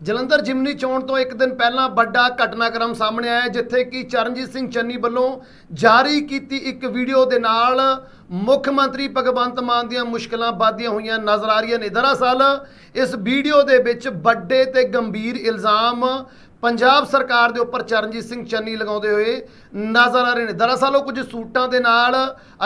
ਜਲੰਧਰ ਜਿਮਨੀ ਚੋਣ ਤੋਂ ਇੱਕ ਦਿਨ ਪਹਿਲਾਂ ਵੱਡਾ ਘਟਨਾਕ੍ਰਮ ਸਾਹਮਣੇ ਆਇਆ, ਜਿੱਥੇ ਕਿ ਚਰਨਜੀਤ ਸਿੰਘ ਚੰਨੀ ਵੱਲੋਂ ਜਾਰੀ ਕੀਤੀ ਇੱਕ ਵੀਡੀਓ ਦੇ ਨਾਲ ਮੁੱਖ ਮੰਤਰੀ ਭਗਵੰਤ ਮਾਨ ਦੀਆਂ ਮੁਸ਼ਕਲਾਂ ਵਧਦੀਆਂ ਹੋਈਆਂ ਨਜ਼ਰ ਆ ਰਹੀਆਂ ਨੇ। ਦਰਅਸਲ, ਇਸ ਵੀਡੀਓ ਦੇ ਵਿੱਚ ਵੱਡੇ ਤੇ ਗੰਭੀਰ ਇਲਜ਼ਾਮ ਪੰਜਾਬ ਸਰਕਾਰ ਦੇ ਉੱਪਰ ਚਰਨਜੀਤ ਸਿੰਘ ਚੰਨੀ ਲਗਾਉਂਦੇ ਹੋਏ ਨਜ਼ਰ ਆ ਰਹੇ ਨੇ। ਦਰਅਸਲ, ਉਹ ਕੁਝ ਸੂਟਾਂ ਦੇ ਨਾਲ,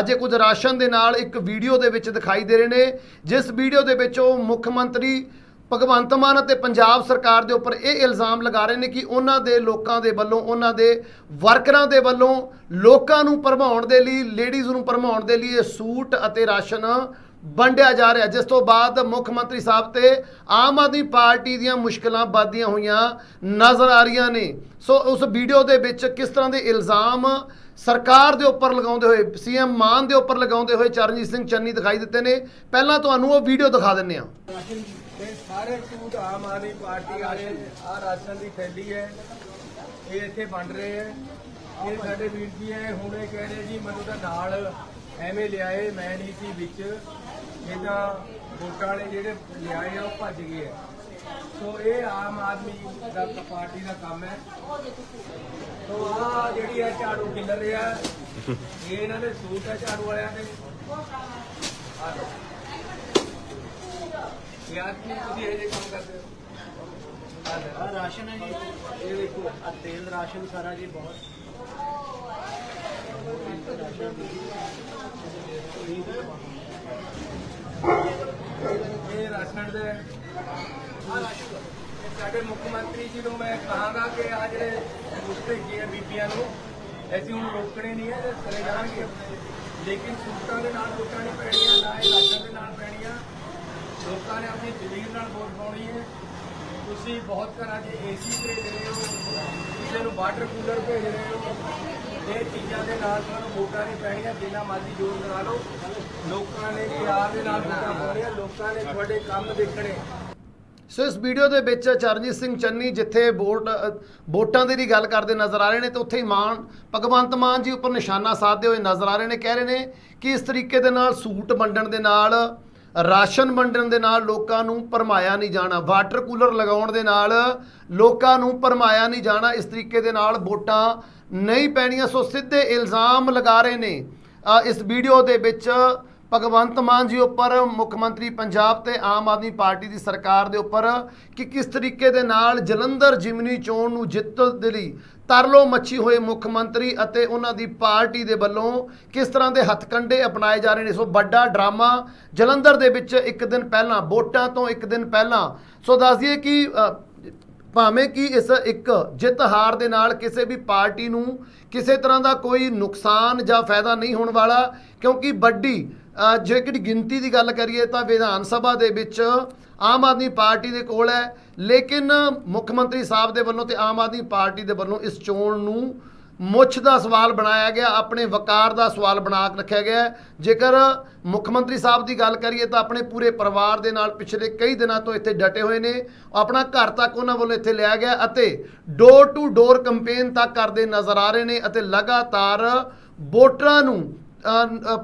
ਅਜੇ ਕੁਝ ਰਾਸ਼ਨ ਦੇ ਨਾਲ ਇੱਕ ਵੀਡੀਓ ਦੇ ਵਿੱਚ ਦਿਖਾਈ ਦੇ ਰਹੇ ਨੇ, ਜਿਸ ਵੀਡੀਓ ਦੇ ਵਿੱਚ ਉਹ ਮੁੱਖ ਮੰਤਰੀ ਭਗਵੰਤ ਮਾਨ ਅਤੇ ਪੰਜਾਬ ਸਰਕਾਰ ਦੇ ਉੱਪਰ ਇਹ ਇਲਜ਼ਾਮ ਲਗਾ ਰਹੇ ਨੇ ਕਿ ਉਹਨਾਂ ਦੇ ਲੋਕਾਂ ਦੇ ਵੱਲੋਂ, ਉਹਨਾਂ ਦੇ ਵਰਕਰਾਂ ਦੇ ਵੱਲੋਂ ਲੋਕਾਂ ਨੂੰ ਭਰਮਾਉਣ ਦੇ ਲਈ ਲੇਡੀਜ਼ ਨੂੰ ਭਰਮਾਉਣ ਦੇ ਲਈ ਇਹ ਸੂਟ ਅਤੇ ਰਾਸ਼ਨ ਵੰਡਿਆ ਜਾ ਰਿਹਾ। ਜਿਸ ਤੋਂ ਬਾਅਦ ਮੁੱਖ ਮੰਤਰੀ ਸਾਹਿਬ ਤੇ ਆਮ ਆਦਮੀ ਪਾਰਟੀ ਦੀਆਂ ਮੁਸ਼ਕਲਾਂ ਵੱਧਦੀਆਂ ਹੋਈਆਂ ਨਜ਼ਰ ਆ ਰਹੀਆਂ ਨੇ। ਸੋ ਉਸ ਵੀਡੀਓ ਦੇ ਵਿੱਚ ਕਿਸ ਤਰ੍ਹਾਂ ਦੇ ਇਲਜ਼ਾਮ ਸਰਕਾਰ ਦੇ ਉੱਪਰ ਲਗਾਉਂਦੇ ਹੋਏ, ਸੀਐਮ ਮਾਨ ਦੇ ਉੱਪਰ ਲਗਾਉਂਦੇ ਹੋਏ ਚਰਨਜੀਤ ਸਿੰਘ ਚੰਨੀ ਦਿਖਾਈ ਦਿੱਤੇ ਨੇ। ਪਹਿਲਾਂ ਤੁਹਾਨੂੰ ਉਹ ਵੀਡੀਓ ਦਿਖਾ ਦਿੰਨੇ ਆ ਇਹ ਸਾਰੇ ਸੂਟ ਆਮ ਆਦਮੀ ਪਾਰਟੀ ਵਾਲੇ ਆ ਰਾਸ਼ਨ ਦੀ ਥੈਲੀ ਹੈ, ਇਹ ਇੱਥੇ ਵੰਡ ਰਹੇ ਹੈ। ਇਹ ਸਾਡੇ ਵੀਰ ਜੀ ਹੈ, ਹੁਣ ਇਹ ਕਹਿ ਰਹੇ ਜੀ, ਮੈਨੂੰ ਤਾਂ ਨਾਲ ਐਵੇਂ ਲਿਆਏ, ਮੈਂ ਨਹੀਂ ਸੀ ਵਿੱਚ। ਇਹਦਾ ਵੋਟਾਂ ਵਾਲੇ ਜਿਹੜੇ ਲਿਆਏ ਆ, ਉਹ ਭੱਜ ਗਏ ਹੈ। ਸੋ ਇਹ ਆਮ ਆਦਮੀ ਦਾ ਪਾਰਟੀ ਦਾ ਕੰਮ ਹੈ। ਸੋ ਆ ਜਿਹੜੀ ਹੈ ਝਾੜੂ ਕਿੱਲ ਰਿਹਾ ਇਹ ਇਹਨਾਂ ਦੇ ਸੂਟ ਹੈ ਝਾੜੂ ਵਾਲਿਆਂ ਦੇ। ਆ ਲਓ ਯਾਰ ਕੀ ਤੁਸੀਂ ਇਹ ਕੰਮ ਕਰਦੇ ਹੋ? ਆ। ਆ ਰਾਸ਼ਨ ਹੈ ਜੀ। ਇਹ ਦੇਖੋ। ਆ ਤੇਲ ਰਾਸ਼ਨ ਸਾਰਾ ਜੀ ਬਹੁਤ। ਇਹ ਰਾਸ਼ਨ ਦੇ ਆ ਸਾਡੇ ਮੁੱਖ ਮੰਤਰੀ ਜੀ ਨੂੰ ਮੈਂ ਕਹਾਂਗਾ ਕਿ ਆ ਜਿਹੜੇ ਸੂਟ ਭੇਜੇ ਬੀਬੀਆਂ ਨੂੰ ਐਸੀ ਹੁਣ ਰੋਕਣੇ ਨਹੀਂ ਹੈ ਤੇ ਕਰੇ ਜਾਣਗੇ। ਲੇਕਿਨ ਸੂਟਾਂ ਦੇ ਨਾਲ ਵੋਟਾਂ ਨਹੀਂ ਪੈਣੀਆਂ, ਨਾ ਇਲਾਜਾਂ ਦੇ ਨਾਲ ਪੈਣੀਆਂ। ਲੋਕਾਂ ਨੇ ਆਪਣੀ ਜ਼ਮੀਰ ਨਾਲ ਵੋਟ ਪਾਉਣੀ ਹੈ। ਤੁਸੀਂ ਬਹੁਤ ਘਰਾਂ 'ਚ ਏਸੀ ਭੇਜ ਰਹੇ ਹੋ, ਕਿਸੇ ਨੂੰ ਵਾਟਰ ਕੂਲਰ ਭੇਜ ਰਹੇ ਹੋ। ਇਹ ਚੀਜ਼ਾਂ ਦੇ ਨਾਲ ਤੁਹਾਨੂੰ ਵੋਟਾਂ ਨਹੀਂ ਪੈਣੀਆਂ, ਜਿੰਨਾ ਮਰਜ਼ੀ ਜ਼ੋਰ ਲਗਾ ਲਓ। ਲੋਕਾਂ ਨੇ ਪਿਆਰ ਦੇ ਨਾਲ ਵੋਟਾਂ ਪਾਉਣੀਆਂ, ਲੋਕਾਂ ਨੇ ਤੁਹਾਡੇ ਕੰਮ ਦੇਖਣੇ। ਸੋ ਇਸ ਵੀਡੀਓ ਦੇ ਵਿੱਚ ਚਰਨਜੀਤ ਸਿੰਘ ਚੰਨੀ ਜਿੱਥੇ ਵੋਟ, ਵੋਟਾਂ ਦੀ ਦੀ ਗੱਲ ਕਰਦੇ ਨਜ਼ਰ ਆ ਰਹੇ ਨੇ ਤੇ ਉੱਥੇ ਹੀ ਮਾਨ, ਭਗਵੰਤ ਮਾਨ ਜੀ ਉੱਪਰ ਨਿਸ਼ਾਨਾ ਸਾਧਦੇ ਹੋਏ ਨਜ਼ਰ ਆ ਰਹੇ ਨੇ, ਕਹਿ ਰਹੇ ਨੇ ਕਿ ਇਸ ਤਰੀਕੇ ਦੇ ਨਾਲ ਸੂਟ ਵੰਡਣ ਦੇ ਨਾਲ, ਰਾਸ਼ਨ ਵੰਡਣ ਦੇ ਨਾਲ ਲੋਕਾਂ ਨੂੰ ਭਰਮਾਇਆ ਨਹੀਂ ਜਾਣਾ, ਵਾਟਰ ਕੂਲਰ ਲਗਾਉਣ ਦੇ ਨਾਲ ਲੋਕਾਂ ਨੂੰ ਭਰਮਾਇਆ ਨਹੀਂ ਜਾਣਾ, ਇਸ ਤਰੀਕੇ ਦੇ ਨਾਲ ਵੋਟਾਂ ਨਹੀਂ ਪੈਣੀਆਂ, ਸੋ ਸਿੱਧੇ ਇਲਜ਼ਾਮ ਲਗਾ ਰਹੇ ਨੇ। ਇਸ ਵੀਡੀਓ ਦੇ ਵਿੱਚ ਭਗਵੰਤ ਮਾਨ ਜੀ ਉੱਪਰ ਮੁੱਖ ਮੰਤਰੀ ਪੰਜਾਬ ਤੇ ਆਮ ਆਦਮੀ ਪਾਰਟੀ ਦੀ ਸਰਕਾਰ ਦੇ ਉੱਪਰ ਕਿ ਕਿਸ ਤਰੀਕੇ ਦੇ ਨਾਲ ਜਲੰਧਰ ਜਿਮਨੀ ਚੋਣ ਨੂੰ ਜਿੱਤਣ ਦੇ ਲਈ ਤਰਲੋ ਮੱਛੀ ਹੋਏ ਮੁੱਖ ਮੰਤਰੀ ਅਤੇ ਉਹਨਾਂ ਦੀ ਪਾਰਟੀ ਦੇ ਵੱਲੋਂ ਕਿਸ ਤਰ੍ਹਾਂ ਦੇ ਹੱਥਕੰਡੇ ਅਪਣਾਏ ਜਾ ਰਹੇ ਨੇ? ਸੋ ਵੱਡਾ ਡਰਾਮਾ ਜਲੰਧਰ ਦੇ ਵਿੱਚ ਇੱਕ ਦਿਨ ਪਹਿਲਾਂ, ਵੋਟਾਂ ਤੋਂ ਇੱਕ ਦਿਨ ਪਹਿਲਾਂ। ਸੋ ਦੱਸ ਦਈਏ ਕਿ ਭਾਵੇਂ ਕਿ ਇਸ ਇੱਕ ਜਿੱਤ ਹਾਰ ਦੇ ਨਾਲ ਕਿਸੇ ਵੀ ਪਾਰਟੀ ਨੂੰ ਕਿਸੇ ਤਰ੍ਹਾਂ ਦਾ ਕੋਈ ਨੁਕਸਾਨ ਜਾਂ ਫਾਇਦਾ ਨਹੀਂ ਹੋਣ ਵਾਲਾ, ਕਿਉਂਕਿ ਵੱਡੀ ਜੇਕਰ ਗਿਣਤੀ ਦੀ ਗੱਲ ਕਰੀਏ ਤਾਂ ਵਿਧਾਨ ਸਭਾ ਦੇ ਵਿੱਚ ਆਮ ਆਦਮੀ ਪਾਰਟੀ ਦੇ ਕੋਲ ਹੈ। ਲੇਕਿਨ ਮੁੱਖ ਮੰਤਰੀ ਸਾਹਿਬ ਦੇ ਵੱਲੋਂ ਤੇ ਆਮ ਆਦਮੀ ਪਾਰਟੀ ਦੇ ਵੱਲੋਂ ਇਸ ਚੋਣ ਨੂੰ ਮੁੱਛ ਦਾ ਸਵਾਲ ਬਣਾਇਆ ਗਿਆ, ਆਪਣੇ ਵਕਾਰ ਦਾ ਸਵਾਲ ਬਣਾ ਕੇ ਰੱਖਿਆ ਗਿਆ। ਜੇਕਰ ਮੁੱਖ ਮੰਤਰੀ ਸਾਹਿਬ ਦੀ ਗੱਲ ਕਰੀਏ ਤਾਂ ਆਪਣੇ ਪੂਰੇ ਪਰਿਵਾਰ ਦੇ ਨਾਲ ਪਿਛਲੇ ਕਈ ਦਿਨਾਂ ਤੋਂ ਇੱਥੇ ਡਟੇ ਹੋਏ ਨੇ। ਆਪਣਾ ਘਰ ਤੱਕ ਉਹਨਾਂ ਵੱਲੋਂ ਇੱਥੇ ਲਿਆ ਗਿਆ ਅਤੇ ਡੋਰ ਟੂ ਡੋਰ ਕੈਂਪੇਨ ਤੱਕ ਕਰਦੇ ਨਜ਼ਰ ਆ ਰਹੇ ਨੇ ਅਤੇ ਲਗਾਤਾਰ ਵੋਟਰਾਂ ਨੂੰ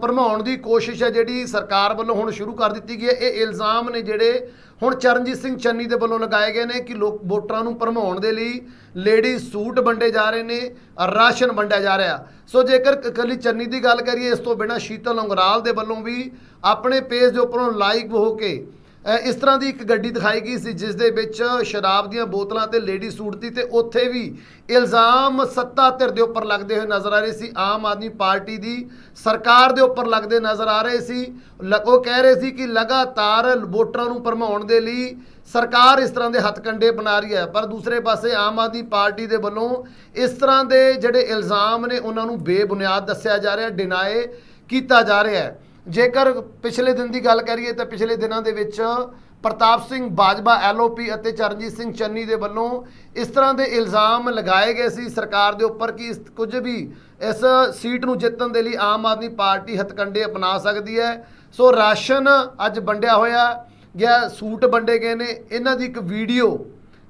ਭਰਮਾਉਣ ਦੀ ਕੋਸ਼ਿਸ਼ ਹੈ ਜਿਹੜੀ ਸਰਕਾਰ ਵੱਲੋਂ ਹੁਣ ਸ਼ੁਰੂ ਕਰ ਦਿੱਤੀ ਗਈ ਹੈ। ਇਹ ਇਲਜ਼ਾਮ ਨੇ ਜਿਹੜੇ ਹੁਣ ਚਰਨਜੀਤ ਸਿੰਘ ਚੰਨੀ ਦੇ ਵੱਲੋਂ ਲਗਾਏ ਗਏ ਨੇ ਕਿ ਲੋਕ ਵੋਟਰਾਂ ਨੂੰ ਭਰਮਾਉਣ ਦੇ ਲਈ ਲੇਡੀ ਸੂਟ ਵੰਡੇ ਜਾ ਰਹੇ ਨੇ, ਰਾਸ਼ਨ ਵੰਡਿਆ ਜਾ ਰਿਹਾ। ਸੋ ਜੇਕਰ ਕ- ਇਕੱਲੀ ਚੰਨੀ ਦੀ ਗੱਲ ਕਰੀਏ, ਇਸ ਤੋਂ ਬਿਨਾਂ ਸ਼ੀਤਲ ਅੰਗਰਾਲ ਦੇ ਵੱਲੋਂ ਵੀ ਆਪਣੇ ਪੇਜ ਦੇ ਉੱਪਰੋਂ ਲਾਈਕ ਹੋ ਕੇ ਇਸ ਤਰ੍ਹਾਂ ਦੀ ਇੱਕ ਗੱਡੀ ਦਿਖਾਈ ਗਈ ਸੀ, ਜਿਸ ਦੇ ਵਿੱਚ ਸ਼ਰਾਬ ਦੀਆਂ ਬੋਤਲਾਂ ਤੇ ਲੇਡੀ ਸੂਟ ਦੀ ਤੇ ਉੱਥੇ ਵੀ ਇਲਜ਼ਾਮ ਸੱਤਾ ਧਿਰ ਦੇ ਉੱਪਰ ਲੱਗਦੇ ਹੋਏ ਨਜ਼ਰ ਆ ਰਹੇ ਸੀ। ਆਮ ਆਦਮੀ ਪਾਰਟੀ ਦੀ ਸਰਕਾਰ ਦੇ ਉੱਪਰ ਲੱਗਦੇ ਨਜ਼ਰ ਆ ਰਹੇ ਸੀ। ਲ- ਉਹ ਕਹਿ ਰਹੇ ਸੀ ਕਿ ਲਗਾਤਾਰ ਵੋਟਰਾਂ ਨੂੰ ਭਰਮਾਉਣ ਦੇ ਲਈ ਸਰਕਾਰ ਇਸ ਤਰ੍ਹਾਂ ਦੇ ਹੱਥਕੰਡੇ ਬਣਾ ਰਹੀ ਹੈ। ਪਰ ਦੂਸਰੇ ਪਾਸੇ ਆਮ ਆਦਮੀ ਪਾਰਟੀ ਦੇ ਵੱਲੋਂ ਇਸ ਤਰ੍ਹਾਂ ਦੇ ਜਿਹੜੇ ਇਲਜ਼ਾਮ ਨੇ, ਉਹਨਾਂ ਨੂੰ ਬੇਬੁਨਿਆਦ ਦੱਸਿਆ ਜਾ ਰਿਹਾ ਡਿਨਾਏ ਕੀਤਾ ਜਾ ਰਿਹਾ ਹੈ। ਜੇਕਰ ਪਿਛਲੇ ਦਿਨ ਦੀ ਗੱਲ ਕਰੀਏ ਤਾਂ ਪਿਛਲੇ ਦਿਨਾਂ ਦੇ ਵਿੱਚ ਪ੍ਰਤਾਪ ਸਿੰਘ ਬਾਜਵਾ, ਐਲਓਪੀ ਅਤੇ ਚਰਨਜੀਤ ਸਿੰਘ ਚੰਨੀ ਦੇ ਵੱਲੋਂ ਇਸ ਤਰ੍ਹਾਂ ਦੇ ਇਲਜ਼ਾਮ ਲਗਾਏ ਗਏ ਸੀ। ਸਰਕਾਰ ਦੇ ਉੱਪਰ ਕਿ ਕੁਝ ਵੀ ਇਸ ਸੀਟ ਨੂੰ ਜਿੱਤਣ ਦੇ ਲਈ ਆਮ ਆਦਮੀ ਪਾਰਟੀ ਹਥਕੰਡੇ ਅਪਣਾ ਸਕਦੀ ਹੈ? ਸੋ ਰਾਸ਼ਨ ਅੱਜ ਵੰਡਿਆ ਹੋਇਆ ਗਿਆ, ਸੂਟ ਵੰਡੇ ਗਏ ਨੇ। ਇਹਨਾਂ ਦੀ ਇੱਕ ਵੀਡੀਓ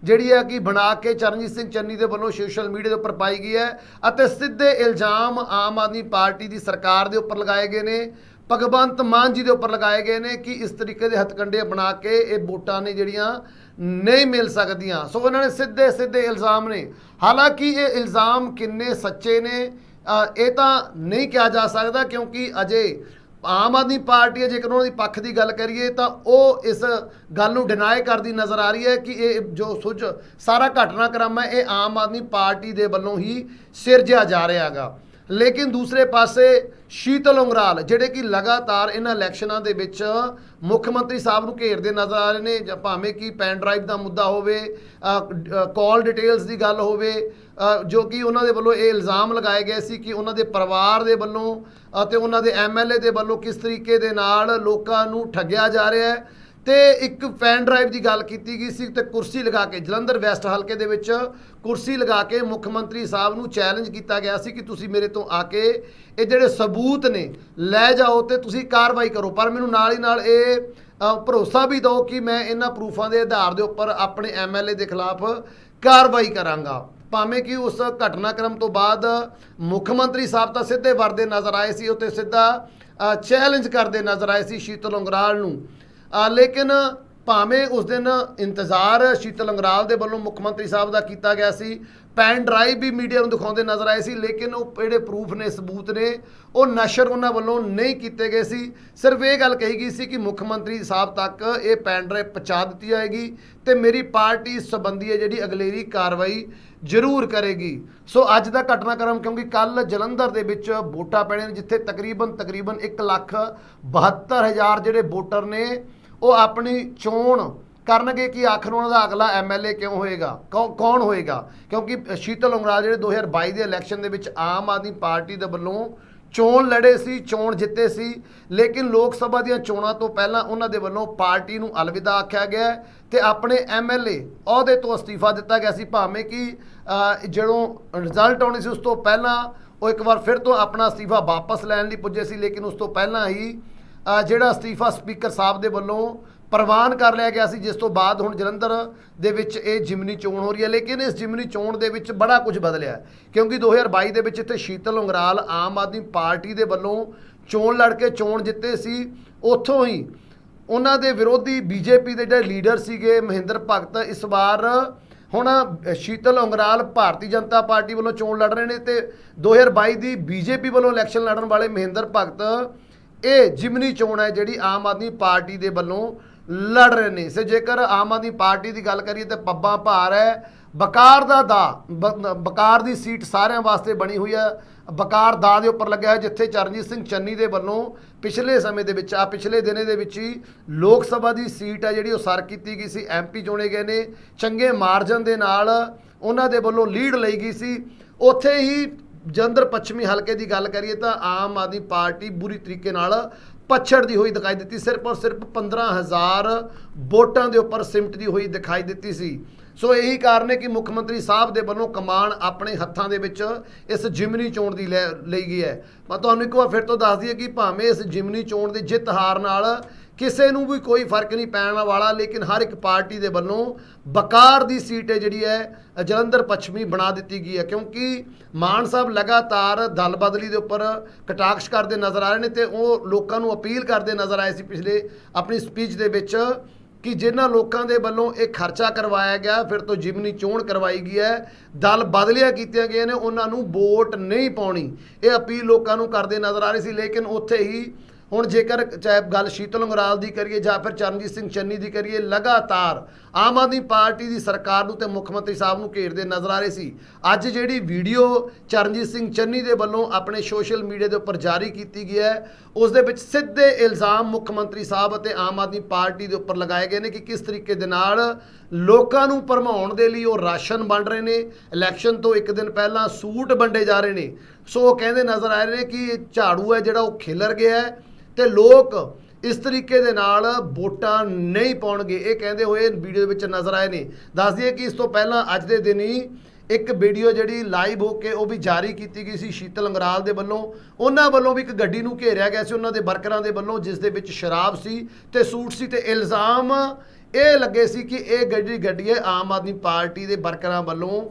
ਜਿਹੜੀ ਹੈ ਕਿ ਬਣਾ ਕੇ ਚਰਨਜੀਤ ਸਿੰਘ ਚੰਨੀ ਦੇ ਵੱਲੋਂ ਸੋਸ਼ਲ ਮੀਡੀਆ ਦੇ ਉੱਪਰ ਪਾਈ ਗਈ ਹੈ ਅਤੇ ਸਿੱਧੇ ਇਲਜ਼ਾਮ ਆਮ ਆਦਮੀ ਪਾਰਟੀ ਦੀ ਸਰਕਾਰ ਦੇ ਉੱਪਰ ਲਗਾਏ ਗਏ ਨੇ। ਭਗਵੰਤ ਮਾਨ ਜੀ ਦੇ ਉੱਪਰ ਲਗਾਏ ਗਏ ਨੇ ਕਿ ਇਸ ਤਰੀਕੇ ਦੇ ਹਥਕੰਡੇ ਬਣਾ ਕੇ ਇਹ ਵੋਟਾਂ ਨੇ ਜਿਹੜੀਆਂ ਨਹੀਂ ਮਿਲ ਸਕਦੀਆਂ। ਸੋ ਉਹਨਾਂ ਨੇ ਸਿੱਧੇ ਸਿੱਧੇ ਇਲਜ਼ਾਮ ਨੇ। ਹਾਲਾਂਕਿ ਇਹ ਇਲਜ਼ਾਮ ਕਿੰਨੇ ਸੱਚੇ ਨੇ ਇਹ ਤਾਂ ਨਹੀਂ ਕਿਹਾ ਜਾ ਸਕਦਾ ਕਿਉਂਕਿ ਅਜੇ ਆਮ ਆਦਮੀ ਪਾਰਟੀ ਹੈ, ਜੇਕਰ ਉਹਨਾਂ ਦੀ ਪੱਖ ਦੀ ਗੱਲ ਕਰੀਏ ਤਾਂ ਉਹ ਇਸ ਗੱਲ ਨੂੰ ਡਿਨਾਈ ਕਰਦੀ ਨਜ਼ਰ ਆ ਰਹੀ ਹੈ ਕਿ ਇਹ ਜੋ ਸੁਝ ਸਾਰਾ ਘਟਨਾਕ੍ਰਮ ਹੈ, ਇਹ ਆਮ ਆਦਮੀ ਪਾਰਟੀ ਦੇ ਵੱਲੋਂ ਹੀ ਸਿਰਜਿਆ ਜਾ ਰਿਹਾ ਹੈਗਾ। ਲੇਕਿਨ ਦੂਸਰੇ ਪਾਸੇ ਸ਼ੀਤਲ ਉਂਗਰਾਲ ਜਿਹੜੇ ਕਿ ਲਗਾਤਾਰ ਇਹਨਾਂ ਇਲੈਕਸ਼ਨਾਂ ਦੇ ਵਿੱਚ ਮੁੱਖ ਮੰਤਰੀ ਸਾਹਿਬ ਨੂੰ ਘੇਰਦੇ ਨਜ਼ਰ ਆ ਰਹੇ ਨੇ, ਜਾਂ ਭਾਵੇਂ ਕਿ ਪੈਨ ਡਰਾਈਵ ਦਾ ਮੁੱਦਾ ਹੋਵੇ ਕਾਲ ਡਿਟੇਲਸ ਦੀ ਗੱਲ ਹੋਵੇ ਜੋ ਕਿ ਉਹਨਾਂ ਦੇ ਵੱਲੋਂ ਇਹ ਇਲਜ਼ਾਮ ਲਗਾਏ ਗਏ ਸੀ ਕਿ ਉਹਨਾਂ ਦੇ ਪਰਿਵਾਰ ਦੇ ਵੱਲੋਂ ਅਤੇ ਉਹਨਾਂ ਦੇ ਐਮਐਲਏ ਦੇ ਵੱਲੋਂ ਕਿਸ ਤਰੀਕੇ ਦੇ ਨਾਲ ਲੋਕਾਂ ਨੂੰ ਠੱਗਿਆ ਜਾ ਰਿਹਾ ਹੈ। ਤੇ ਇੱਕ ਪੈਨ ਡਰਾਈਵ ਦੀ ਗੱਲ ਕੀਤੀ ਗਈ ਸੀ ਤੇ ਕੁਰਸੀ ਲਗਾ ਕੇ, ਜਲੰਧਰ ਵੈਸਟ ਹਲਕੇ ਦੇ ਵਿੱਚ ਕੁਰਸੀ ਲਗਾ ਕੇ ਮੁੱਖ ਮੰਤਰੀ ਸਾਹਿਬ ਨੂੰ ਚੈਲੰਜ ਕੀਤਾ ਗਿਆ ਸੀ ਕਿ ਤੁਸੀਂ ਮੇਰੇ ਤੋਂ ਆ ਕੇ ਇਹ ਜਿਹੜੇ ਸਬੂਤ ਨੇ, ਲੈ ਜਾਓ ਤੇ ਤੁਸੀਂ ਕਾਰਵਾਈ ਕਰੋ। ਪਰ ਮੈਨੂੰ ਨਾਲ ਹੀ ਨਾਲ ਇਹ ਭਰੋਸਾ ਵੀ ਦਿਓ ਕਿ ਮੈਂ ਇਹਨਾਂ ਪ੍ਰੂਫਾਂ ਦੇ ਆਧਾਰ ਦੇ ਉੱਪਰ ਆਪਣੇ ਐਮਐਲਏ ਦੇ ਖਿਲਾਫ ਕਾਰਵਾਈ ਕਰਾਂਗਾ। ਭਾਵੇਂ ਕਿ ਉਸ ਘਟਨਾਕ੍ਰਮ ਤੋਂ ਬਾਅਦ ਮੁੱਖ ਮੰਤਰੀ ਸਾਹਿਬ ਤਾਂ ਸਿੱਧੇ ਵਰਦੇ ਨਜ਼ਰ ਆਏ ਸੀ ਉੱਤੇ ਸਿੱਧਾ ਚੈਲੰਜ ਕਰਦੇ ਨਜ਼ਰ ਆਏ ਸੀ ਸ਼ੀਤਲ ਉਂਗਰਾਲ ਨੂੰ। ਲੇਕਿਨ ਭਾਵੇਂ ਉਸ ਦਿਨ ਇੰਤਜ਼ਾਰ ਸ਼ੀਤਲ ਅੰਗਰਾਲ ਦੇ ਵੱਲੋਂ ਮੁੱਖ ਮੰਤਰੀ ਸਾਹਿਬ ਦਾ ਕੀਤਾ ਗਿਆ ਸੀ, ਪੈਨ ਡਰਾਈਵ ਵੀ ਮੀਡੀਆ ਨੂੰ ਦਿਖਾਉਂਦੇ ਨਜ਼ਰ ਆਏ ਸੀ, ਲੇਕਿਨ ਉਹ ਜਿਹੜੇ ਪ੍ਰੂਫ ਨੇ, ਸਬੂਤ ਨੇ, ਉਹ ਨਸ਼ਰ ਉਹਨਾਂ ਵੱਲੋਂ ਨਹੀਂ ਕੀਤੇ ਗਏ ਸੀ। ਸਿਰਫ ਇਹ ਗੱਲ ਕਹੀ ਗਈ ਸੀ ਕਿ ਮੁੱਖ ਮੰਤਰੀ ਸਾਹਿਬ ਤੱਕ ਇਹ ਪੈਨ ਡਰਾਈਵ ਪਹੁੰਚਾ ਦਿੱਤੀ ਜਾਏਗੀ ਤੇ ਮੇਰੀ ਪਾਰਟੀ ਇਸ ਸੰਬੰਧੀ ਹੈ ਜਿਹੜੀ ਅਗਲੇਰੀ ਕਾਰਵਾਈ ਜ਼ਰੂਰ ਕਰੇਗੀ। ਸੋ ਅੱਜ ਦਾ ਘਟਨਾਕ੍ਰਮ, ਕਿਉਂਕਿ ਕੱਲ ਜਲੰਧਰ ਦੇ ਵਿੱਚ ਵੋਟਾਂ ਪੈਣੇ ਨੇ, ਜਿੱਥੇ ਤਕਰੀਬਨ ਤਕਰੀਬਨ 1 ਲੱਖ 72 ਹਜ਼ਾਰ ਜਿਹੜੇ ਵੋਟਰ ਨੇ ਉਹ ਆਪਣੀ ਚੋਣ ਕਰਨਗੇ ਕਿ ਆਖਰ ਉਹਨਾਂ ਦਾ ਅਗਲਾ ਐਮਐਲਏ ਕਿਉਂ ਹੋਏਗਾ? ਕੌ- ਕੌਣ ਹੋਏਗਾ? ਕਿਉਂਕਿ ਸ਼ੀਤਲ ਉਂਗਰਾਲ ਜਿਹੜੇ 2022 ਦੇ ਇਲੈਕਸ਼ਨ ਦੇ ਵਿੱਚ ਆਮ ਆਦਮੀ ਪਾਰਟੀ ਦੇ ਵੱਲੋਂ ਚੋਣ ਲੜੇ ਸੀ, ਚੋਣ ਜਿੱਤੇ ਸੀ, ਲੇਕਿਨ ਲੋਕ ਸਭਾ ਦੀਆਂ ਚੋਣਾਂ ਤੋਂ ਪਹਿਲਾਂ ਉਹਨਾਂ ਦੇ ਵੱਲੋਂ ਪਾਰਟੀ ਨੂੰ ਅਲਵਿਦਾ ਆਖਿਆ ਗਿਆ ਹੈ ਤੇ ਆਪਣੇ ਐਮਐਲਏ ਅਹੁਦੇ ਤੋਂ ਅਸਤੀਫਾ ਦਿੱਤਾ ਗਿਆ ਸੀ, ਭਾਵੇਂ ਕਿ ਜਦੋਂ ਰਿਜ਼ਲਟ ਆਉਣੇ ਸੀ ਉਸ ਤੋਂ ਪਹਿਲਾਂ ਉਹ ਇੱਕ ਵਾਰ ਫਿਰ ਤੋਂ ਆਪਣਾ ਅਸਤੀਫਾ ਵਾਪਸ ਲੈਣ ਲਈ ਪੁੱਜੇ ਸੀ, ਲੇਕਿਨ ਉਸ ਤੋਂ ਪਹਿਲਾਂ ਹੀ ਜਿਹੜਾ ਅਸਤੀਫਾ ਸਪੀਕਰ ਸਾਹਿਬ ਦੇ ਵੱਲੋਂ ਪ੍ਰਵਾਨ ਕਰ ਲਿਆ ਗਿਆ ਸੀ, ਜਿਸ ਤੋਂ ਬਾਅਦ ਹੁਣ ਜਲੰਧਰ ਦੇ ਵਿੱਚ ਇਹ ਜਿਮਨੀ ਚੋਣ ਹੋ ਰਹੀ ਹੈ ਲੇਕਿਨ ਇਸ ਜਿਮਨੀ ਚੋਣ ਦੇ ਵਿੱਚ ਬੜਾ ਕੁਝ ਬਦਲਿਆ ਹੈ। ਕਿਉਂਕਿ 2022 ਦੇ ਵਿੱਚ ਇੱਥੇ ਸ਼ੀਤਲ ਉਂਗਰਾਲ ਆਮ ਆਦਮੀ ਪਾਰਟੀ ਦੇ ਵੱਲੋਂ ਚੋਣ ਲੜ ਕੇ ਚੋਣ ਜਿੱਤੇ ਸੀ ਉੱਥੋਂ ਹੀ ਉਹਨਾਂ ਦੇ ਵਿਰੋਧੀ ਬੀਜੇਪੀ ਦੇ ਜਿਹੜੇ ਲੀਡਰ ਸੀਗੇ, ਮਹਿੰਦਰ ਭਗਤ ਇਸ ਵਾਰ ਹੁਣ ਸ਼ੀਤਲ ਉਂਗਰਾਲ ਭਾਰਤੀ ਜਨਤਾ ਪਾਰਟੀ ਵੱਲੋਂ ਚੋਣ ਲੜ ਰਹੇ ਨੇ ਤੇ 2022 ਦੀ ਬੀਜੇਪੀ ਵੱਲੋਂ ਇਲੈਕਸ਼ਨ ਲੜਨ ਵਾਲੇ ਮਹਿੰਦਰ ਭਗਤ ਇਹ ਜਿਮਨੀ ਚੋਣ ਹੈ ਜਿਹੜੀ ਆਮ ਆਦਮੀ ਪਾਰਟੀ ਦੇ ਵੱਲੋਂ ਲੜ ਰਹੇ ਨੇ। ਸੇ ਜੇਕਰ ਆਮ ਆਦਮੀ ਪਾਰਟੀ ਦੀ ਗੱਲ ਕਰੀਏ ਤਾਂ ਪੱਬਾਂ ਭਾਰ ਹੈ। ਬਕਾਰ ਦਾ ਦਾ ਬਕਾਰ ਦੀ ਸੀਟ ਸਾਰਿਆਂ ਵਾਸਤੇ ਬਣੀ ਹੋਈ ਹੈ। ਬਕਾਰ ਦਾ ਦੇ ਉੱਪਰ ਲੱਗਿਆ ਹੈ ਜਿੱਥੇ ਚਰਨਜੀਤ ਸਿੰਘ ਚੰਨੀ ਦੇ ਵੱਲੋਂ ਪਿਛਲੇ ਸਮੇਂ ਦੇ ਵਿੱਚ, ਆ ਪਿਛਲੇ ਦਿਨੇ ਦੇ ਵਿੱਚ ਹੀ ਲੋਕ ਸਭਾ ਦੀ ਸੀਟ ਹੈ ਜਿਹੜੀ ਉਹ ਸਰ ਕੀਤੀ ਗਈ ਸੀ। ਐਮਪੀ ਚੁਣੇ ਗਏ ਨੇ। ਚੰਗੇ ਮਾਰਜਨ ਦੇ ਨਾਲ ਉਹਨਾਂ ਦੇ ਵੱਲੋਂ ਲੀਡ ਲਈ ਗਈ ਸੀ। ਉੱਥੇ ਹੀ ਜਲੰਧਰ ਪੱਛਮੀ ਹਲਕੇ ਦੀ ਗੱਲ ਕਰੀਏ ਤਾਂ ਆਮ ਆਦਮੀ ਪਾਰਟੀ ਬੁਰੀ ਤਰੀਕੇ ਨਾਲ ਪਛੜਦੀ ਹੋਈ ਦਿਖਾਈ ਦਿੱਤੀ। ਸਿਰਫ ਔਰ ਸਿਰਫ 15000 ਵੋਟਾਂ ਦੇ ਉੱਪਰ ਸਿਮਟਦੀ ਹੋਈ ਦਿਖਾਈ ਦਿੱਤੀ ਸੀ। ਸੋ ਇਹੀ ਕਾਰਨ ਹੈ ਕਿ ਮੁੱਖ ਮੰਤਰੀ ਸਾਹਿਬ ਦੇ ਵੱਲੋਂ ਕਮਾਨ ਆਪਣੇ ਹੱਥਾਂ ਦੇ ਵਿੱਚ ਇਸ ਜਿਮਨੀ ਚੋਣ ਦੀ ਲੈ- ਲਈ ਗਈ ਹੈ। ਮੈਂ ਤੁਹਾਨੂੰ ਇੱਕ ਵਾਰ ਫਿਰ ਤੋਂ ਦੱਸ ਦਈਏ ਕਿ ਭਾਵੇਂ ਇਸ ਜਿਮਨੀ ਚੋਣ ਦੀ ਜਿੱਤ ਹਾਰ ਨਾਲ ਕਿਸੇ ਨੂੰ ਵੀ ਕੋਈ ਫ਼ਰਕ ਨਹੀਂ ਪੈਣ ਵਾਲਾ, ਲੇਕਿਨ ਹਰ ਇੱਕ ਪਾਰਟੀ ਦੇ ਵੱਲੋਂ ਬਕਾਰ ਦੀ ਸੀਟ ਹੈ ਜਿਹੜੀ ਹੈ ਜਲੰਧਰ ਪੱਛਮੀ ਬਣਾ ਦਿੱਤੀ ਗਈ ਹੈ, ਕਿਉਂਕਿ ਮਾਨ ਸਾਹਿਬ ਲਗਾਤਾਰ ਦਲ ਬਦਲੀ ਦੇ ਉੱਪਰ ਕਟਾਕਸ਼ ਕਰਦੇ ਨਜ਼ਰ ਆ ਰਹੇ ਨੇ ਤੇ ਉਹ ਲੋਕਾਂ ਨੂੰ ਅਪੀਲ ਕਰਦੇ ਨਜ਼ਰ ਆਏ ਸੀ ਪਿਛਲੇ ਆਪਣੀ ਸਪੀਚ ਦੇ ਵਿੱਚ ਕਿ ਜਿਨ੍ਹਾਂ ਲੋਕਾਂ ਦੇ ਵੱਲੋਂ ਇਹ ਖਰਚਾ ਕਰਵਾਇਆ ਗਿਆ, ਫਿਰ ਤੋਂ ਜਿਮਨੀ ਚੋਣ ਕਰਵਾਈ ਗਈ ਹੈ, ਦਲ ਬਦਲੀਆਂ ਕੀਤੀਆਂ ਗਈਆਂ ਨੇ, ਉਹਨਾਂ ਨੂੰ ਵੋਟ ਨਹੀਂ ਪਾਉਣੀ। ਇਹ ਅਪੀਲ ਲੋਕਾਂ ਨੂੰ ਕਰਦੇ ਨਜ਼ਰ ਆ ਰਹੀ ਸੀ, ਲੇਕਿਨ ਉੱਥੇ ਹੀ ਹੁਣ ਜੇਕਰ ਚਾਹੇ ਗੱਲ ਸ਼ੀਤਲ ਅੰਗਰਾਲ ਦੀ ਕਰੀਏ ਜਾਂ ਫਿਰ ਚਰਨਜੀਤ ਸਿੰਘ ਚੰਨੀ ਦੀ ਕਰੀਏ, ਲਗਾਤਾਰ ਆਮ ਆਦਮੀ ਪਾਰਟੀ ਦੀ ਸਰਕਾਰ ਨੂੰ ਤੇ ਮੁੱਖ ਮੰਤਰੀ ਸਾਹਿਬ ਨੂੰ ਘੇਰਦੇ ਨਜ਼ਰ ਆ ਰਹੇ ਸੀ। ਅੱਜ ਜਿਹੜੀ ਵੀਡੀਓ ਚਰਨਜੀਤ ਸਿੰਘ ਚੰਨੀ ਦੇ ਵੱਲੋਂ ਆਪਣੇ ਸੋਸ਼ਲ ਮੀਡੀਆ ਦੇ ਉੱਪਰ ਜਾਰੀ ਕੀਤੀ ਗਈ ਹੈ, ਉਸ ਦੇ ਵਿੱਚ ਸਿੱਧੇ ਇਲਜ਼ਾਮ ਮੁੱਖ ਮੰਤਰੀ ਸਾਹਿਬ ਅਤੇ ਆਮ ਆਦਮੀ ਪਾਰਟੀ ਦੇ ਉੱਪਰ ਲਗਾਏ ਗਏ ਨੇ ਕਿ ਕਿਸ ਤਰੀਕੇ ਦੇ ਨਾਲ ਲੋਕਾਂ ਨੂੰ ਭਰਮਾਉਣ ਦੇ ਲਈ ਉਹ ਰਾਸ਼ਨ ਵੰਡ ਰਹੇ ਨੇ। ਇਲੈਕਸ਼ਨ ਤੋਂ ਇੱਕ ਦਿਨ ਪਹਿਲਾਂ ਸੂਟ ਵੰਡੇ ਜਾ ਰਹੇ ਨੇ। ਸੋ ਉਹ ਕਹਿੰਦੇ ਨਜ਼ਰ ਆ ਰਹੇ ਨੇ ਕਿ ਝਾੜੂ ਹੈ ਜਿਹੜਾ ਉਹ ਖਿਲਰ ਗਿਆ ਹੈ। ਤੇ ਲੋਕ ਇਸ ਤਰੀਕੇ ਦੇ ਨਾਲ ਵੋਟਾਂ ਨਹੀਂ ਪਾਉਣਗੇ। ਇਹ ਕਹਿੰਦੇ ਹੋਏ ਵੀਡੀਓ ਦੇ ਵਿੱਚ ਨਜ਼ਰ ਆਏ ਨੇ। ਦੱਸ ਦਈਏ ਕਿ ਇਸ ਤੋਂ ਪਹਿਲਾਂ ਅੱਜ ਦੇ ਦਿਨ ਹੀ ਇੱਕ ਵੀਡੀਓ ਜਿਹੜੀ ਲਾਈਵ ਹੋ ਕੇ ਉਹ ਵੀ ਜਾਰੀ ਕੀਤੀ ਗਈ ਸੀ ਸ਼ੀਤਲ ਅੰਗਰਾਲ ਦੇ ਵੱਲੋਂ। ਉਹਨਾਂ ਵੱਲੋਂ ਵੀ ਇੱਕ ਗੱਡੀ ਨੂੰ ਘੇਰਿਆ ਗਿਆ ਸੀ, ਉਹਨਾਂ ਦੇ ਵਰਕਰਾਂ ਦੇ ਵੱਲੋਂ, ਜਿਸ ਦੇ ਵਿੱਚ ਸ਼ਰਾਬ ਸੀ ਤੇ ਸੂਟ ਸੀ ਤੇ ਇਲਜ਼ਾਮ ਇਹ ਲੱਗੇ ਸੀ ਕਿ ਇਹ ਗੱਡੀ ਗੱਡੀ ਹੈ, ਆਮ ਆਦਮੀ ਪਾਰਟੀ ਦੇ ਵਰਕਰਾਂ ਵੱਲੋਂ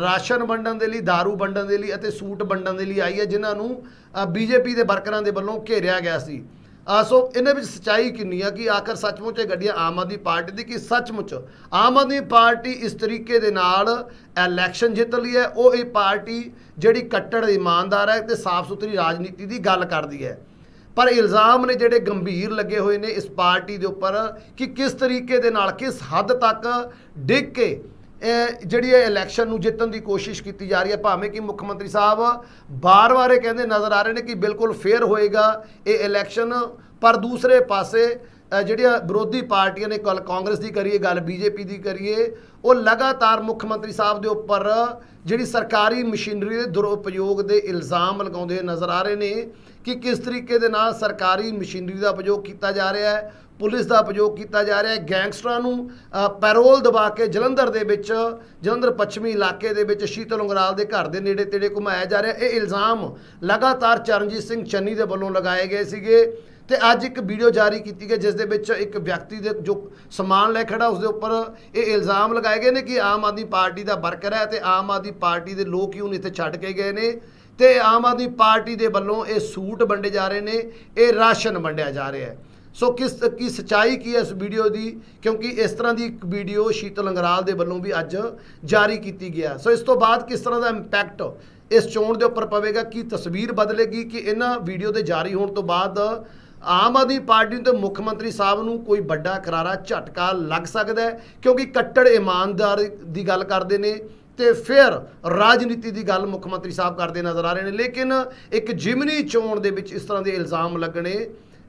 ਰਾਸ਼ਨ ਵੰਡਣ ਦੇ ਲਈ, दारू ਵੰਡਣ ਦੇ ਲਈ ਅਤੇ ਸੂਟ ਵੰਡਣ ਦੇ ਲਈ ਆਈ ਹੈ, ਜਿਨ੍ਹਾਂ ਨੂੰ ਬੀਜੇਪੀ ਦੇ ਵਰਕਰਾਂ ਦੇ ਵੱਲੋਂ ਘੇਰਿਆ ਗਿਆ ਸੀ। ਆ ਸੋ ਇਹਨਾਂ ਵਿੱਚ ਸਚਾਈ ਕਿੰਨੀ ਆ ਕਿ ਆਖਰ ਸੱਚਮੁੱਚ ਇਹ ਗੱਡੀਆਂ ਆਮ ਆਦਮੀ ਪਾਰਟੀ ਦੀ ਕਿ ਸੱਚਮੁੱਚ? ਆਮ ਆਦਮੀ ਪਾਰਟੀ ਇਸ ਤਰੀਕੇ ਦੇ ਨਾਲ ਇਲੈਕਸ਼ਨ ਜਿੱਤ ਲਈ ਹੈ, ਉਹ ਇਹ ਪਾਰਟੀ ਜਿਹੜੀ ਕੱਟੜ, ਇਮਾਨਦਾਰ ਹੈ ਤੇ ਸਾਫ਼ ਸੁਥਰੀ ਰਾਜਨੀਤੀ ਦੀ ਗੱਲ ਕਰਦੀ ਹੈ। ਪਰ ਇਲਜ਼ਾਮ ਨੇ ਜਿਹੜੇ ਗੰਭੀਰ ਲੱਗੇ ਹੋਏ ਨੇ ਇਸ ਪਾਰਟੀ ਦੇ ਉੱਪਰ ਕਿ ਕਿਸ ਤਰੀਕੇ ਦੇ ਨਾਲ, ਕਿਸ ਹੱਦ ਤੱਕ ਡਿੱਗ ਕੇ ਜਿਹੜੀ ਇਹ ਇਲੈਕਸ਼ਨ ਨੂੰ ਜਿੱਤਣ ਦੀ ਕੋਸ਼ਿਸ਼ ਕੀਤੀ ਜਾ ਰਹੀ ਹੈ, ਭਾਵੇਂ ਕਿ ਮੁੱਖ ਮੰਤਰੀ ਸਾਹਿਬ ਬਾਰ-ਬਾਰ ਇਹ ਕਹਿੰਦੇ ਨਜ਼ਰ ਆ ਰਹੇ ਨੇ ਕਿ ਬਿਲਕੁਲ ਫੇਅਰ ਹੋਏਗਾ ਇਹ ਇਲੈਕਸ਼ਨ ਪਰ ਦੂਸਰੇ ਪਾਸੇ ਜਿਹੜੀਆਂ ਵਿਰੋਧੀ ਪਾਰਟੀਆਂ ਨੇ ਕੱਲ ਕਾਂਗਰਸ ਦੀ ਕਰੀਏ ਗੱਲ, ਬੀਜੇਪੀ ਦੀ ਕਰੀਏ, ਉਹ ਲਗਾਤਾਰ ਮੁੱਖ ਮੰਤਰੀ ਸਾਹਿਬ ਦੇ ਉੱਪਰ ਜਿਹੜੀ ਸਰਕਾਰੀ ਮਸ਼ੀਨਰੀ ਦੇ ਦੁਰਉਪਯੋਗ ਦੇ ਇਲਜ਼ਾਮ ਲਗਾਉਂਦੇ ਨਜ਼ਰ ਆ ਰਹੇ ਨੇ ਕਿ ਕਿਸ ਤਰੀਕੇ ਦੇ ਨਾਲ ਸਰਕਾਰੀ ਮਸ਼ੀਨਰੀ ਦਾ ਉਪਯੋਗ ਕੀਤਾ ਜਾ ਰਿਹਾ ਹੈ। ਪੁਲਿਸ ਦਾ ਉਪਯੋਗ ਕੀਤਾ ਜਾ ਰਿਹਾ ਹੈ। ਗੈਂਗਸਟਰਾਂ ਨੂੰ ਪੈਰੋਲ ਦਬਾ ਕੇ ਜਲੰਧਰ ਦੇ ਵਿੱਚ, ਜਲੰਧਰ ਪੱਛਮੀ ਇਲਾਕੇ ਦੇ ਵਿੱਚ ਸ਼ੀਤਲ ਉਂਗਰਾਲ ਦੇ ਘਰ ਦੇ ਨੇੜੇ ਤੇੜੇ ਘੁਮਾਇਆ ਜਾ ਰਿਹਾ ਇਹ ਇਲਜ਼ਾਮ ਲਗਾਤਾਰ ਚਰਨਜੀਤ ਸਿੰਘ ਚੰਨੀ ਦੇ ਵੱਲੋਂ ਲਗਾਏ ਗਏ ਸੀਗੇ ਤੇ ਅੱਜ ਇੱਕ ਵੀਡੀਓ ਜਾਰੀ ਕੀਤੀ ਗਈ, ਜਿਸ ਦੇ ਵਿੱਚ ਇੱਕ ਵਿਅਕਤੀ ਦੇ ਜੋ ਸਮਾਨ ਲੈ ਖੜਾ, ਉਸ ਦੇ ਉੱਪਰ ਇਹ ਇਲਜ਼ਾਮ ਲਗਾਏ ਗਏ ਨੇ ਕਿ ਆਮ ਆਦਮੀ ਪਾਰਟੀ ਦਾ ਵਰਕਰ ਹੈ ਤੇ ਆਮ ਆਦਮੀ ਪਾਰਟੀ ਦੇ ਲੋਕ ਹੀ ਉਹਨੂੰ ਇੱਥੇ ਛੱਡ ਕੇ ਗਏ ਨੇ ਤੇ ਆਮ ਆਦਮੀ ਪਾਰਟੀ ਦੇ ਵੱਲੋਂ ਇਹ ਸੂਟ ਵੰਡੇ ਜਾ ਰਹੇ ਨੇ, ਇਹ ਰਾਸ਼ਨ ਵੰਡਿਆ ਜਾ ਰਿਹਾ ਹੈ। ਸੋ ਕਿਸ, ਕੀ ਸਚਾਈ ਕੀ ਹੈ ਇਸ ਵੀਡੀਓ ਦੀ? ਕਿਉਂਕਿ ਇਸ ਤਰ੍ਹਾਂ ਦੀ ਇੱਕ ਵੀਡੀਓ ਸ਼ੀਤਲ ਅੰਗਰਾਲ ਦੇ ਵੱਲੋਂ ਵੀ ਅੱਜ ਜਾਰੀ ਕੀਤੀ ਗਿਆ ਸੋ ਇਸ ਤੋਂ ਬਾਅਦ ਕਿਸ ਤਰ੍ਹਾਂ ਦਾ ਇੰਪੈਕਟ ਇਸ ਚੋਣ ਦੇ ਉੱਪਰ ਪਵੇਗਾ? ਕੀ ਤਸਵੀਰ ਬਦਲੇਗੀ ਕਿ ਇਹਨਾਂ ਵੀਡੀਓ ਦੇ ਜਾਰੀ ਹੋਣ ਤੋਂ ਬਾਅਦ ਆਮ ਆਦਮੀ ਪਾਰਟੀ ਨੂੰ ਤੇ ਮੁੱਖ ਮੰਤਰੀ ਸਾਹਿਬ ਨੂੰ ਕੋਈ ਵੱਡਾ ਖਰਾਰਾ ਝਟਕਾ ਲੱਗ ਸਕਦਾ ਹੈ? ਕਿਉਂਕਿ ਕੱਟੜ ਇਮਾਨਦਾਰ ਦੀ ਗੱਲ ਕਰਦੇ ਨੇ ਤੇ ਫਿਰ ਰਾਜਨੀਤੀ ਦੀ ਗੱਲ ਮੁੱਖ ਮੰਤਰੀ ਸਾਹਿਬ ਕਰਦੇ ਨਜ਼ਰ ਆ ਰਹੇ ਨੇ। ਲੇਕਿਨ ਇੱਕ ਜਿਮਨੀ ਚੋਣ ਦੇ ਵਿੱਚ ਇਸ ਤਰ੍ਹਾਂ ਦੇ ਇਲਜ਼ਾਮ ਲੱਗਣੇ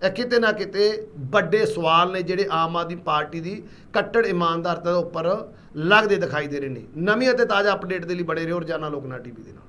ਇਹ ਕਿਤੇ ਨਾ ਕਿਤੇ ਵੱਡੇ ਸਵਾਲ ਨੇ ਜਿਹੜੇ ਆਮ ਆਦਮੀ ਪਾਰਟੀ ਦੀ ਕੱਟੜ ਇਮਾਨਦਾਰਤਾ ਦੇ ਉੱਪਰ ਲੱਗਦੇ ਦਿਖਾਈ ਦੇ ਰਹੇ ਨੇ। ਨਵੀਂ ਅਤੇ ਤਾਜ਼ਾ ਅਪਡੇਟ ਦੇ ਲਈ ਬੜੇ ਰਹੋ ਰੋਜ਼ਾਨਾ ਲੋਕਨਾ ਟੀਵੀ ਦੇ ਨਾਲ।